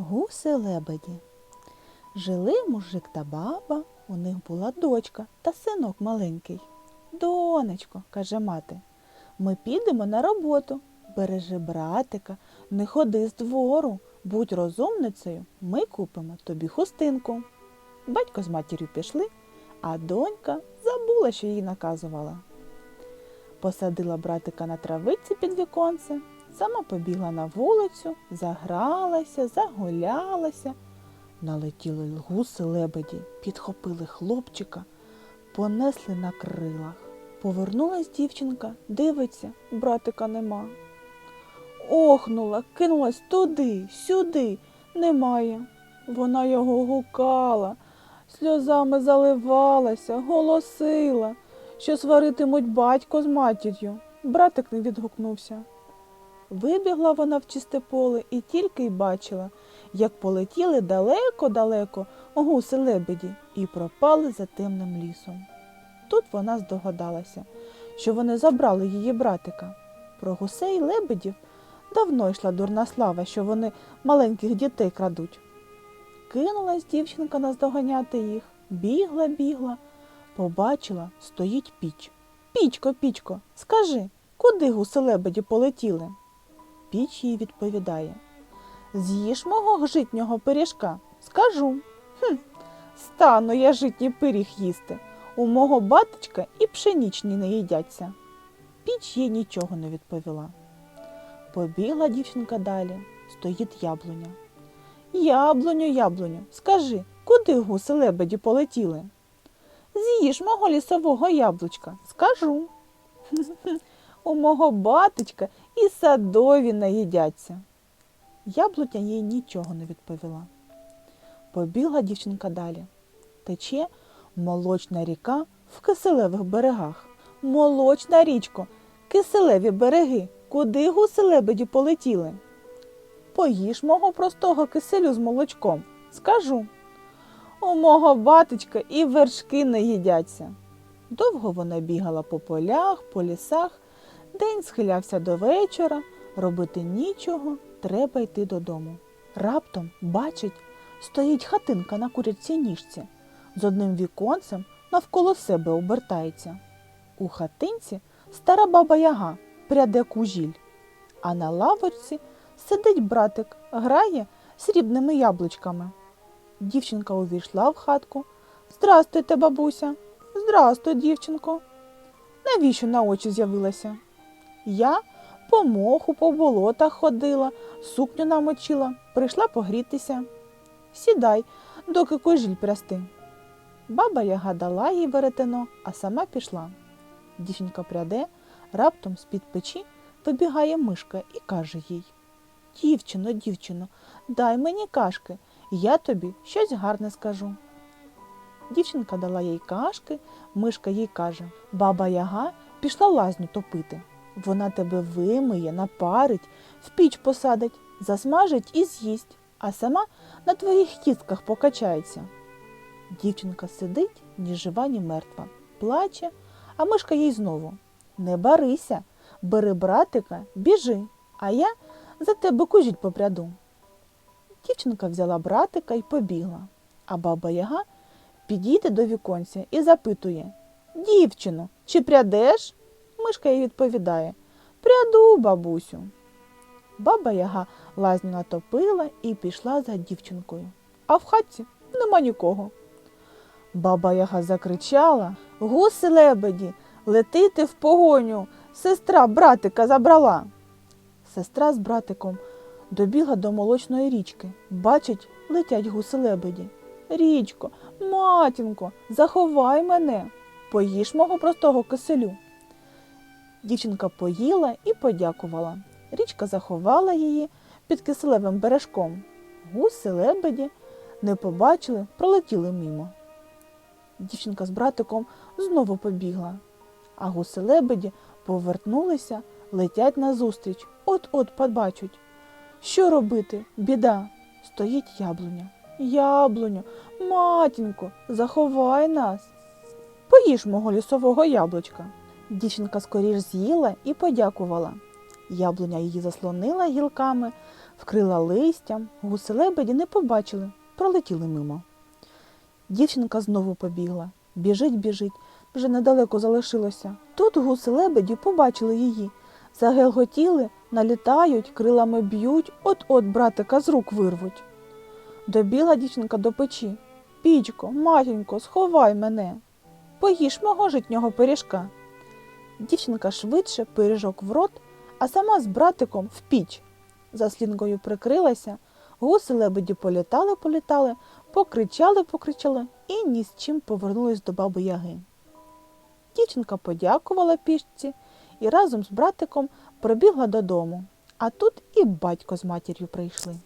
Гуси лебеді. Жили мужик та баба, у них була дочка та синок маленький. Донечко, каже мати, ми підемо на роботу. Бережи братика, не ходи з двору, будь розумницею, ми купимо тобі хустинку. Батько з матір'ю пішли, а донька забула, що їй наказувала. Посадила братика на травиці під віконце, сама побігла на вулицю, загралася, загулялася. Налетіли гуси лебеді, підхопили хлопчика, понесли на крилах. Повернулась дівчинка, дивиться, братика нема. Охнула, кинулась туди, сюди, немає. Вона його гукала, сльозами заливалася, голосила, що сваритимуть батько з матір'ю. Братик не відгукнувся. Вибігла вона в чисте поле і тільки й бачила, як полетіли далеко-далеко гуси лебеді і пропали за темним лісом. Тут вона здогадалася, що вони забрали її братика. Про гусей лебедів давно йшла дурна слава, що вони маленьких дітей крадуть. Кинулась дівчинка наздоганяти їх, бігла, бігла, побачила, стоїть піч. Пічко, пічко, скажи, куди гуси лебеді полетіли? Піч їй відповідає. З'їж мого житнього пиріжка, скажу. Хм, стану я житній пиріг їсти. У мого баточка і пшенічні не їдяться. Піч їй нічого не відповіла. Побігла дівчинка далі, стоїть яблуня. Яблуню, яблуню, скажи, куди гуси лебеді полетіли? З'їж мого лісового яблучка, скажу. У мого батечка і садові наїдяться. Яблуня їй нічого не відповіла. Побігла дівчинка далі. Тече молочна ріка в киселевих берегах. Молочна річко, киселеві береги, куди гуси лебеді полетіли? Поїж мого простого киселю з молочком, скажу. У мого батечка і вершки не їдяться. Довго вона бігала по полях, по лісах, день схилявся до вечора, робити нічого, треба йти додому. Раптом, бачить, стоїть хатинка на курячій ніжці, з одним віконцем навколо себе обертається. У хатинці стара баба яга пряде кужіль, а на лавочці сидить братик, грає срібними яблучками. Дівчинка увійшла в хатку. Здрастуйте, бабуся. Здрастуй, дівчинко. Навіщо на очі з'явилася? Я по моху, по болотах ходила, сукню намочила, прийшла погрітися. Сідай, доки кожіль прясти. Баба яга дала їй веретено, а сама пішла. Дівчинка пряде, раптом з-під печі вибігає мишка і каже їй Дівчино, дівчино, дай мені кашки, я тобі щось гарне скажу. Дівчинка дала їй кашки, мишка їй каже Баба Яга пішла лазню топити. Вона тебе вимиє, напарить, в піч посадить, засмажить і з'їсть, а сама на твоїх кістках покачається. Дівчинка сидить, ні жива, ні мертва, плаче, а мишка їй знову Не барися, бери братика, біжи, а я за тебе кужіль попряду. Дівчинка взяла братика і побігла, а баба Яга підійде до віконця і запитує Дівчино, чи прядеш? Мишка їй відповідає Пряду, бабусю. Баба Яга лазню натопила і пішла за дівчинкою. А в хатці нема нікого. Баба Яга закричала Гуси лебеді, летите в погоню, сестра братика забрала. Сестра з братиком добігла до молочної річки. Бачить, летять гуси лебеді. Річко, матінко, заховай мене, поїж мого простого киселю. Дівчинка поїла і подякувала. Річка заховала її під киселевим бережком. Гуси лебеді не побачили, пролетіли мимо. Дівчинка з братиком знову побігла, а гуси лебеді повернулися, летять назустріч, от-от побачать. Що робити? Біда. Стоїть яблуня. Яблуню, матінко, заховай нас. Поїж мого лісового яблучка. Дівчинка скоріш з'їла і подякувала. Яблуня її заслонила гілками, вкрила листям, гуси лебеді не побачили, пролетіли мимо. Дівчинка знову побігла. Біжить, біжить, вже недалеко залишилося. Тут гуси лебеді побачили її. Загелготіли, налітають, крилами б'ють, от-от братика з рук вирвуть. Добігла дівчинка до печі. Пічко, матінко, сховай мене. Поїж мого житнього пиріжка. Дівчинка швидше пиріжок в рот, а сама з братиком в піч. Заслінкою прикрилася, гуси лебеді політали, політали, покричали, покричали і ні з чим повернулись до баби Яги. Дівчинка подякувала пічці і разом з братиком прибігла додому. А тут і батько з матір'ю прийшли.